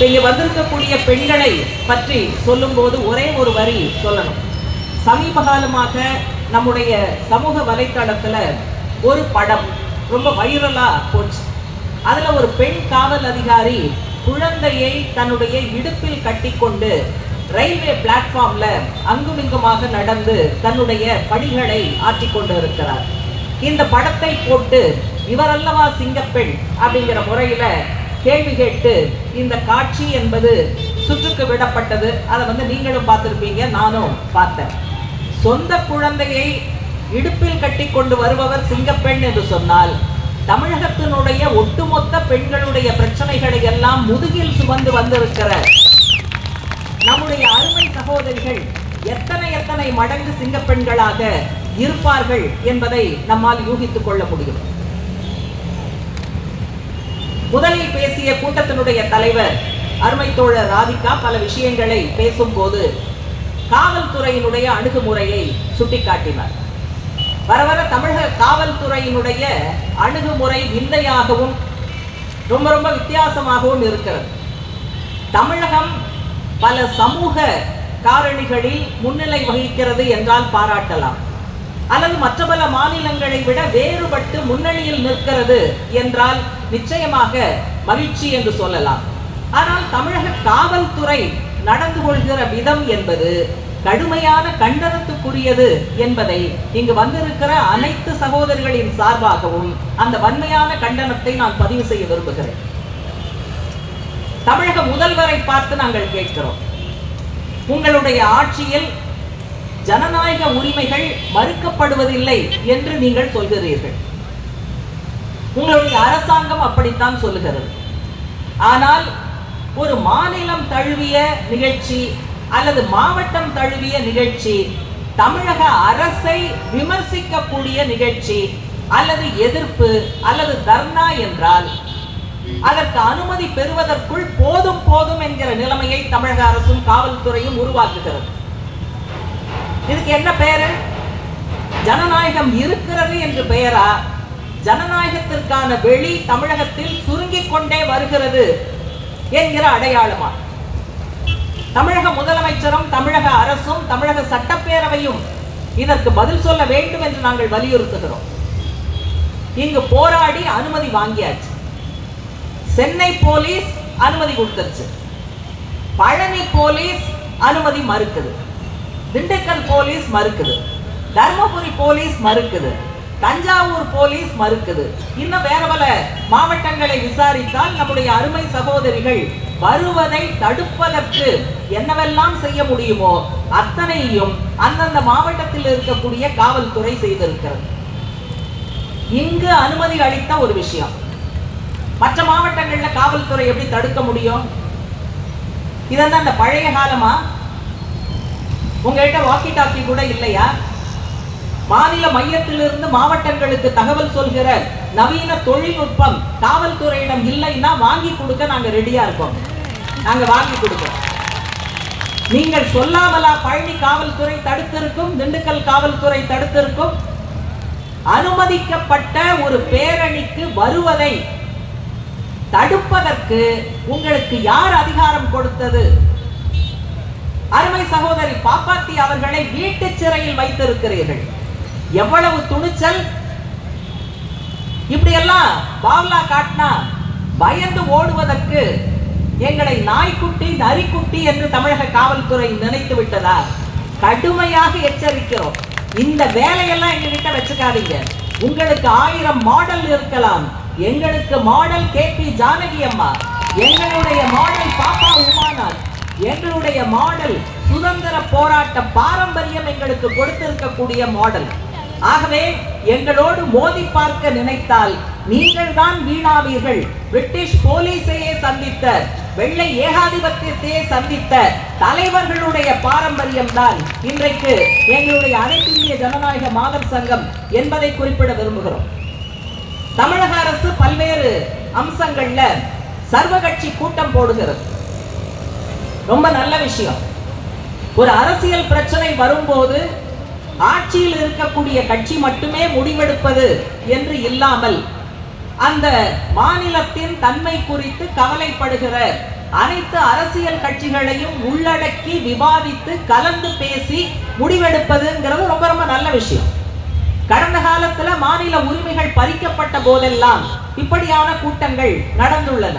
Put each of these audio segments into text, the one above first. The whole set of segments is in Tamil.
இப்போ இங்கே வந்திருக்கக்கூடிய பெண்களை பற்றி சொல்லும்போது ஒரே ஒரு வரி சொல்லணும். சமீப காலமாக நம்முடைய சமூக வலைத்தளத்தில் ஒரு படம் ரொம்ப வைரலாக போச்சு. அதில் ஒரு பெண் காவல் அதிகாரி குழந்தையை தன்னுடைய இடுப்பில் கட்டிக்கொண்டு ரயில்வே பிளாட்ஃபார்ம்ல அங்குமிங்குமாக நடந்து தன்னுடைய பணிகளை ஆற்றிக்கொண்டு இருக்கிறார் இந்த படத்தை போட்டு இவரல்லவா சிங்கப்பெண் அப்படிங்கிற முறையில கேள்வி கேட்டு இந்த காட்சி என்பது சுற்றுக்கு விடப்பட்டது. அதை வந்து நீங்களும் பார்த்துருப்பீங்க நானும் பார்த்தேன். சொந்த குழந்தையை இடுப்பில் கட்டி கொண்டு வருபவர் சிங்கப்பெண் என்று சொன்னால் தமிழகத்தினுடைய ஒட்டுமொத்த பெண்களுடைய பிரச்சனைகளை எல்லாம் முதுகில் சுமந்து வந்திருக்கிற நம்முடைய அருமை சகோதரிகள் எத்தனை எத்தனை மடங்கு சிங்கப்பெண்களாக இருப்பார்கள் என்பதை நம்மால் யூகித்துக் கொள்ள முடியும். முதலில் பேசிய கூட்டத்தினுடைய தலைவர் அருமை தோழர் ராதிகா பல விஷயங்களை பேசும்போது காவல்துறையினுடைய அணுகுமுறையை சுட்டிக்காட்டினார். வர வர தமிழக காவல்துறையினுடைய அணுகுமுறை விந்தையாகவும் ரொம்ப ரொம்ப வித்தியாசமாகவும் இருக்கிறது. தமிழகம் பல சமூக காரணிகளில் முன்னிலை வகிக்கிறது என்றால் பாராட்டலாம். அல்லது மற்ற பல மாநிலங்களை விட வேறுபட்டு முன்னணியில் நிற்கிறது என்றால் நிச்சயமாக மகிழ்ச்சி என்று சொல்லலாம். ஆனால் தமிழக காவல்துறை நடந்து கொள்கிற விதம் என்பது கடுமையான கண்டனத்துக்குரியது என்பதை இங்கு வந்திருக்கிற அனைத்து சகோதரிகளின் சார்பாகவும் அந்த வன்மையான கண்டனத்தை நான் பதிவு செய்ய விரும்புகிறேன். தமிழக முதல்வரை பார்த்து நாங்கள் கேட்கிறோம். உங்களுடைய ஆட்சியில் ஜனநாயக உரிமைகள் மறுக்கப்படுவதில்லை என்று நீங்கள் சொல்கிறீர்கள். உங்களுடைய அரசாங்கம் அப்படித்தான் சொல்லுகிறது. ஆனால் ஒரு மாநிலம் தழுவிய நிகழ்ச்சி அல்லது மாவட்டம் தழுவிய நிகழ்ச்சி தமிழக அரசை விமர்சிக்கக்கூடிய நிகழ்ச்சி அல்லது எதிர்ப்பு அல்லது தர்ணா என்றால் அதற்கு அனுமதி பெறுவதற்குள் போதும் போதும் என்கிற நிலைமையை தமிழக அரசும் காவல்துறையும் உருவாக்குகிறது. இதுக்கு என்ன பெயரு ஜனநாயகம் இருக்கிறது என்று பெயரா? ஜனநாயகத்திற்கான வெளி தமிழகத்தில் சுருங்கிக் கொண்டே வருகிறது என்கிற அடையாளமா தமிழக முதலமைச்சரும் தமிழக அரசும் தமிழக சட்டப்பேரவையும் இதற்கு பதில் சொல்ல வேண்டும் என்று நாங்கள் வலியுறுத்துகிறோம். இங்கு போராடி அனுமதி வாங்கியாச்சு. சென்னை போலீஸ் அனுமதி கொடுத்துருச்சு. பழனி போலீஸ் அனுமதி மறுக்குது. திண்டுக்கல் போலீஸ் மறுக்குது. தர்மபுரி போலீஸ் மறுக்குது. தஞ்சாவூர் போலீஸ் மறுக்குது. இன்னும் வேற பல மாவட்டங்களை விசாரித்தால் நம்முடைய அருமை சகோதரிகள் வருவதை தடுப்பதற்கு என்னவெல்லாம் செய்ய முடியுமோ அத்தனையும் அந்தந்த மாவட்டத்தில் இருக்கக்கூடிய காவல்துறை செய்திருக்கிறது. இங்கு அனுமதி அளித்த ஒரு விஷயம். மற்ற மாவட்டங்கள்ல காவல்துறை எப்படி தடுக்க முடியும்? இதெல்லாம் அந்த பழைய காலமா? உங்ககிட்ட வாக்கி டாக்கி கூட இல்லையா? மாநில மையத்திலிருந்து மாவட்டங்களுக்கு தகவல் சொல்கிற நவீன தொழில்நுட்பம் காவல்துறையிடம் இல்லைன்னா வாங்கி கொடுக்க நாங்க ரெடியா இருக்கோம். நாங்க வாங்கி கொடுப்போம் நீங்கள் சொல்லாமலா பழனி காவல்துறை தடுத்திருக்கும் திண்டுக்கல் காவல்துறை தடுத்திருக்கும் அனுமதிக்கப்பட்ட ஒரு பேரணிக்கு வருவதை தடுப்பதற்கு உங்களுக்கு யார் அதிகாரம் கொடுத்தது? அருமை சகோதரி பாப்பாத்தி அவர்களை வீட்டு சிறையில் வைத்திருக்கிறீர்கள். எவ்வளவு துணிச்சல்? இப்படியெல்லாம் பாவ்லா காட்டினா பயந்து ஓடுவதற்கு எங்களை நாய்க்குட்டி நரிக்குட்டி என்று தமிழக காவல்துறை நினைத்து விட்டதா? கடுமையாக எச்சரிக்கிறோம். இந்த வேலையெல்லாம் எங்ககிட்ட வச்சுக்காதீங்க. உங்களுக்கு ஆயிரம் மாடல் இருக்கலாம். எங்களுக்கு மாடல் கே பி ஜானகி அம்மா எங்களுடைய மாடல் பாப்பா உமானார் எங்களுடைய மாடல் சுதந்திர போராட்ட பாரம்பரியம் எங்களுக்கு கொடுத்திருக்கக்கூடிய மாடல். ஆகவே எங்களோடு மோதி பார்க்க நினைத்தால் நீங்கள் தான் வீணாவீர்கள். பிரிட்டிஷ் போலீஸையே சந்தித்த வெள்ளை ஏகாதிபத்தியத்தையே சந்தித்த தலைவர்களுடைய பாரம்பரியம் தான். இன்றைக்கு எங்களுடைய அனைத்து இந்திய ஜனநாயக மாதர் சங்கம் என்பதை குறிப்பிட விரும்புகிறோம். தமிழக அரசு பல்வேறு அம்சங்கள்ல சர்வகட்சி கூட்டம் போடுகிறது. ரொம்ப நல்ல விஷயம். ஒரு அரசியல் பிரச்சனை வரும்போது ஆட்சியில் இருக்கக்கூடிய கட்சி மட்டுமே முடிவெடுப்பது என்று இல்லாமல் அந்த மாநிலத்தின் தன்மை குறித்து கவலைப்படுகிற அனைத்து அரசியல் கட்சிகளையும் உள்ளடக்கி விவாதித்து கலந்து பேசி முடிவெடுப்பதுங்கிறது ரொம்ப ரொம்ப நல்ல விஷயம். கடந்த காலத்துல மாநில உரிமைகள் பறிக்கப்பட்ட போதெல்லாம் இப்படியான கூட்டங்கள் நடந்துள்ளன.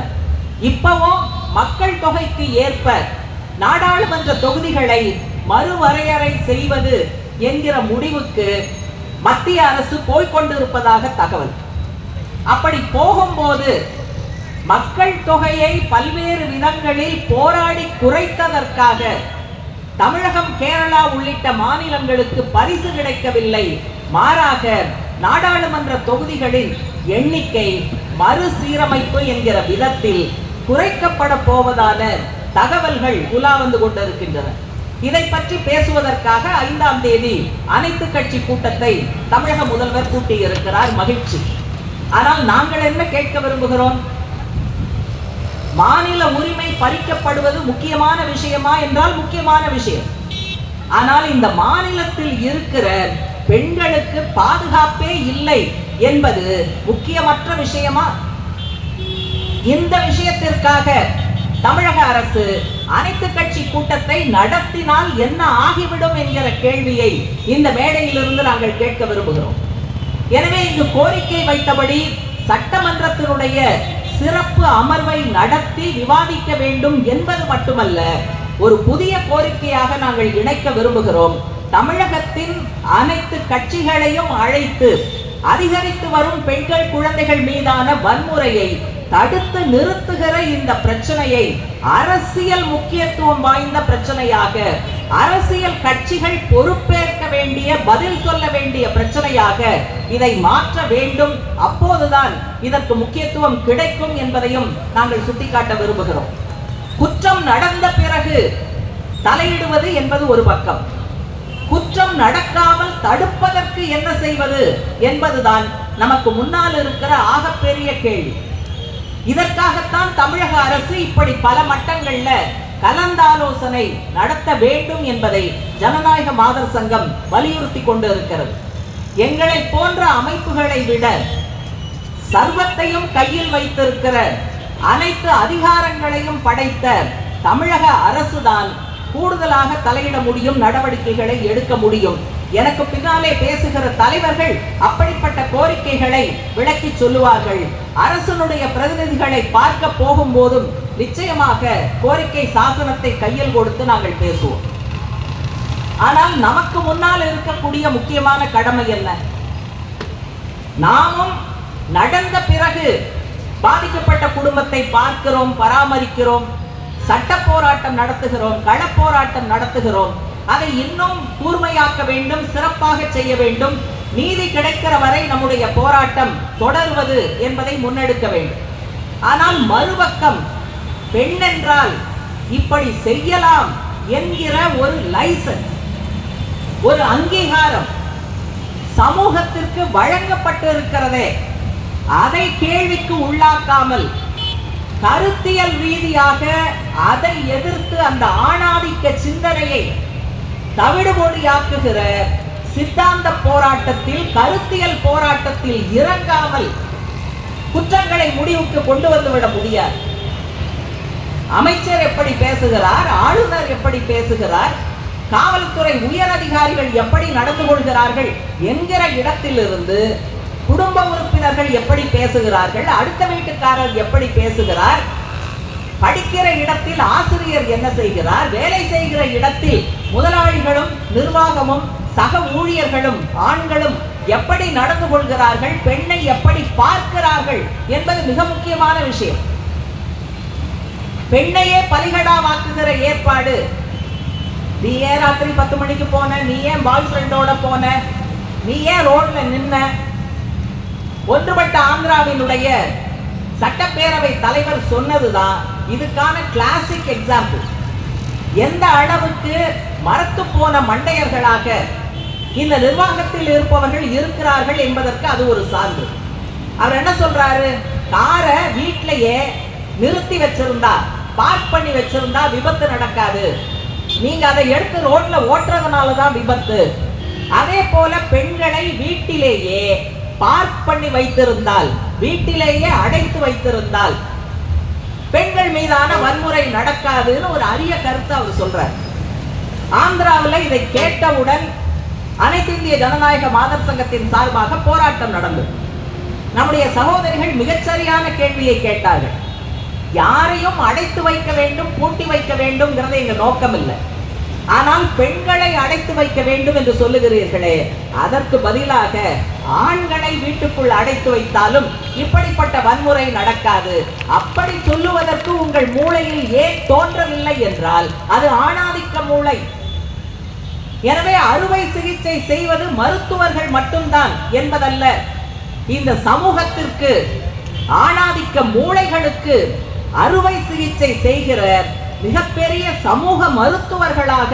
இப்பவும் மக்கள் தொகைக்கு ஏற்ப நாடாளுமன்ற தொகுதிகளை மறுவரையறை செய்வது என்கிற முடிவுக்கு மத்திய அரசு போய்கொண்டிருப்பதாக தகவல். அப்படி போகும்போது மக்கள் தொகையை பல்வேறு விதங்களில் போராடி குறைத்ததற்காக தமிழகம் கேரளா உள்ளிட்ட மாநிலங்களுக்கு பரிசு கிடைக்கவில்லை. மாறாக நாடாளுமன்ற தொகுதிகளின் எண்ணிக்கை மறுசீரமைப்பு என்கிற விதத்தில் குறைக்கப்பட போவதான தகவல்கள் உலா வந்து கொண்டிருக்கின்றன. இதை பற்றி பேசுவதற்காக ஐந்தாம் தேதி அனைத்து கட்சி கூட்டத்தை தமிழக முதல்வர் கூட்டியிருக்கிறார் மகிழ்ச்சி. ஆனால் நாங்கள் என்ன கேட்க விரும்புகிறோம்? மாநில உரிமை பறிக்கப்படுவது முக்கியமான விஷயமா என்றால் முக்கியமான விஷயம். ஆனால் இந்த மாநிலத்தில் இருக்கிற பெண்களுக்கு பாதுகாப்பே இல்லை என்பது முக்கியமற்ற விஷயமா? இந்த விஷயத்திற்காக தமிழக அரசு அனைத்து கட்சி கூட்டத்தை நடத்தினால் என்ன ஆகிவிடும் என்கிற கேள்வியை இந்த மேடையிலிருந்து நாங்கள் கேட்க விரும்புகிறோம். எனவே இங்கு கோரிக்கை வைத்தபடி சட்டமன்றத்தினுடைய சிறப்பு அமர்வை நடத்தி விவாதிக்க வேண்டும் என்பது மட்டுமல்ல ஒரு புதிய கோரிக்கையாக நாங்கள் இணைக்க விரும்புகிறோம். தமிழகத்தின் அனைத்து கட்சிகளையும் அழைத்து அதிகரித்து வரும் பெண்கள் குழந்தைகள் மீதான வன்முறையை தடுத்து நிறுத்துகிற இந்த பிரச்சனையை அரசியல் முக்கியத்துவம் வாய்ந்த பிரச்சனையாக அரசியல் கட்சிகள் பொறுப்பேற்க வேண்டிய பதில் சொல்ல வேண்டிய பிரச்சனையாக இதை மாற்ற வேண்டும். அப்போதுதான் இதற்கு முக்கியத்துவம் கிடைக்கும் என்பதையும் நாங்கள் சுட்டிக்காட்ட விரும்புகிறோம். குற்றம் நடந்த பிறகு தலையிடுவது என்பது ஒரு பக்கம். குற்றம் நடக்காமல் தடுப்பதற்கு என்ன செய்வது என்பதுதான் நமக்கு முன்னால் இருக்கிற ஆகப்பெரிய கேள்வி. இதற்காகத்தான் தமிழக அரசு இப்படி பல மட்டங்கள்ல கலந்தாலோசனை நடத்த வேண்டும் என்பதை ஜனநாயக மாதர் சங்கம் வலியுறுத்தி கொண்டு இருக்கிறது எங்களை போன்ற அமைப்புகளை விட சர்வத்தையும் கையில் வைத்திருக்கிற அனைத்து அதிகாரங்களையும் படைத்த தமிழக அரசுதான் கூடுதலாக தலையிட முடியும் நடவடிக்கைகளை எடுக்க முடியும். எனக்கு பின்னாலே பேசுகிற தலைவர்கள் அப்படிப்பட்ட கோரிக்கைகளை விளக்கி சொல்லுவார்கள். அரசனுடைய பிரதிநிதிகளை பார்க்க போகும் போதும் நிச்சயமாக கோரிக்கை சாசனத்தை கையில் கொடுத்து நாங்கள் பேசுவோம். ஆனால் நமக்கு முன்னால் இருக்கக்கூடிய முக்கியமான கடமை என்ன? நாமும் நடந்த பிறகு பாதிக்கப்பட்ட குடும்பத்தை பார்க்கிறோம் பராமரிக்கிறோம் சட்ட போராட்டம் நடத்துகிறோம் கள போராட்டம் நடத்துகிறோம். அதை இன்னும் கூர்மையாக்க வேண்டும் சிறப்பாக செய்ய வேண்டும். நீதி கிடைக்கிற வரை நம்முடைய போராட்டம் தொடர்வது என்பதை முன்னெடுக்க வேண்டும். ஆனால் மறுபக்கம் பெண் என்றால் இப்படி செய்யலாம் என்கிற ஒரு லைசன்ஸ் ஒரு அங்கீகாரம் சமூகத்திற்கு வழங்கப்பட்டிருக்கிறதே. அதை கேள்விக்கு உள்ளாக்காமல் கருத்தியல் ரீதியாக அதை எதிர்த்து அந்த ஆணாதிக்க சிந்தனையை தவிடுபொடியாக்குகிற சித்தாந்த போராட்டத்தில் கருத்தியல் போராட்டத்தில் இறங்காமல் குற்றங்களை முடிவுக்கு கொண்டு வந்துவிட முடியாது. அமைச்சர் எப்படி பேசுகிறார்? ஆளுநர் எப்படி பேசுகிறார்? காவல்துறை உயர் அதிகாரிகள் எப்படி நடந்து கொள்கிறார்கள்? என்கிற இடத்திலிருந்து குடும்ப உறுப்பினர்கள் எப்படி பேசுகிறார்கள்? அடுத்த வீட்டுக்காரர் எப்படி பேசுகிறார்? படிக்கிற இடத்தில் ஆசிரியர் என்ன செய்கிறார்? வேலை செய்கிற இடத்தில் முதலாளிகளும் நிர்வாகமும் சக ஊழியர்களும் ஆண்களும் எப்படி நடந்து கொள்கிறார்கள்? பெண்ணை எப்படி பார்க்கிறார்கள்? என்பது மிக முக்கியமான விஷயம். பெண்ணையே பலிகடாவாக்குகிற ஏற்பாடு. நீ ஏன் ராத்திரி பத்து மணிக்கு போன? நீ ஏன் பாய் ஃப்ரெண்டோட போன? நீ ஏன் ரோட்ல நின்ன? ஒன்றுபட்ட ஆந்திராவினுடைய சட்டப்பேரவை தலைவர் சொன்னதுதான் இதுக்கான கிளாசிக் எக்ஸாம்பிள் எந்த அளவுக்கு மரத்து போன மண்டையர்களாக இந்த நிர்வாகத்தில் இருப்பவர்கள் இருக்கிறார்கள் என்பதற்கு அது ஒரு சான்று. அவர் என்ன சொல்றாரு? காரை வீட்டிலேயே நிறுத்தி வச்சிருந்தா பார்க் பண்ணி வச்சிருந்தா விபத்து நடக்காது. நீங்க அதை எடுத்து ரோட்ல ஓட்டுறதுனால தான் விபத்து. அதே போல பெண்களை வீட்டிலேயே பார்க் பண்ணி வைத்திருந்தால் வீட்டிலேயே அடைத்து வைத்திருந்தால் பெண்கள் மீதான வன்முறை நடக்காதுன்னு ஒரு அரிய கருத்தை அவர் சொல்றார். ஆந்திராவில் இதை கேட்டவுடன் அனைத்து இந்திய ஜனநாயக மாதர் சங்கத்தின் சார்பாக போராட்டம் நடந்தது. நம்முடைய சகோதரிகள் மிகச்சரியான கேள்வியை கேட்டார்கள். யாரையும் அடைத்து வைக்க வேண்டும் பூட்டி வைக்க வேண்டும்ங்கிறது எங்க நோக்கம் இல்லை ஆனால் பெண்களை அடைத்து வைக்க வேண்டும் என்று சொல்லுகிறீர்களே. அதற்கு பதிலாக ஆண்களை வீட்டுக்குள் அடைத்து வைத்தாலும் இப்படிப்பட்ட வன்முறை நடக்காது. அப்படி சொல்லுவதற்கு உங்கள் மூளையில் ஏன் தோன்றவில்லை என்றால் அது ஆணாதிக்க மூளை. எனவே அறுவை சிகிச்சை செய்வது மருத்துவர்கள் மட்டும்தான் என்பதல்ல. இந்த சமூகத்திற்கு ஆணாதிக்க மூளைகளுக்கு அறுவை சிகிச்சை செய்கிற மிகப்பெரிய சமூக மருத்துவர்களாக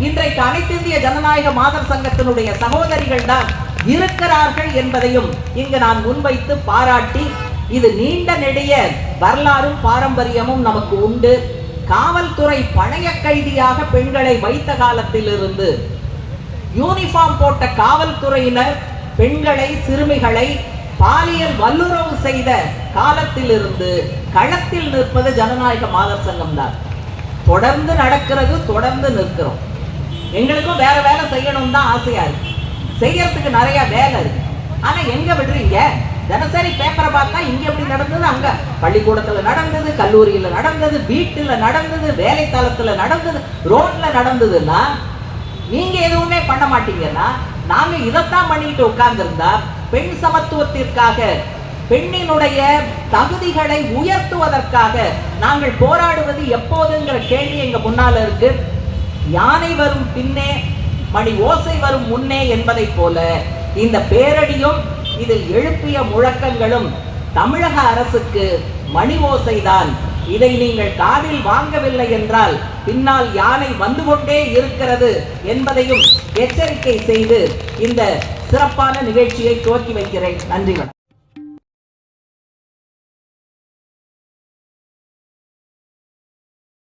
இன்றைக்கு அனைத்திந்திய ஜனநாயக மாதர் சங்கத்தினுடைய சகோதரிகள் தான் இருக்கிறார்கள் என்பதையும் இங்கு நான் முன்வைத்து பாராட்டி இது நீண்ட நெடிய வரலாறும் பாரம்பரியமும் நமக்கு உண்டு. காவல்துறை பணைய கைதியாக பெண்களை வைத்த காலத்திலிருந்து யூனிஃபார்ம் போட்ட காவல்துறையினர் பெண்களை சிறுமிகளை பாலியல் வல்லுறவு செய்த காலத்திலிருந்து களத்தில் நிற்பது ஜனநாயக மாதர் சங்கம் தான் தொடர்ந்து நடக்கிறது தொடர்ந்து நிற்கிறோம். எங்களுக்கும் வேற வேலை செய்யணும் தான் ஆசையா இருக்கு. செய்யறதுக்கு நிறைய வேலை இருக்கு. ஆனா எங்க விடுறீங்க? தினசரி பேப்பரை பார்த்தா இங்க எப்படி நடந்தது அங்க? பள்ளிக்கூடத்துல நடந்தது கல்லூரியில நடந்தது வீட்டுல நடந்தது வேலை தளத்துல நடந்தது ரோட்ல நடந்ததுன்னா நீங்க எதுவுமே பண்ண மாட்டீங்கன்னா நாங்க இதைத்தான் பண்ணிட்டு உட்கார்ந்திருந்தா பெண் சமத்துவத்திற்காக பெண்ணினுடைய தகுதிகளை உயர்த்துவதற்காக நாங்கள் போராடுவது எப்போதுங்கிற கேள்வி எங்க முன்னால இருக்கு. யானை வரும் பின்னே மணி ஓசை வரும் முன்னே என்பதைப் போல இந்த பேரடியும் இதில் எழுப்பிய முழக்கங்களும் தமிழக அரசுக்கு மணி ஓசைதான். இதை நீங்கள் காதில் வாங்கவில்லை என்றால் பின்னால் யானை வந்து கொண்டே இருக்கிறது என்பதையும் எச்சரிக்கை செய்து இந்த சிறப்பான நிகழ்ச்சியை துவக்கி வைக்கிறேன். நன்றி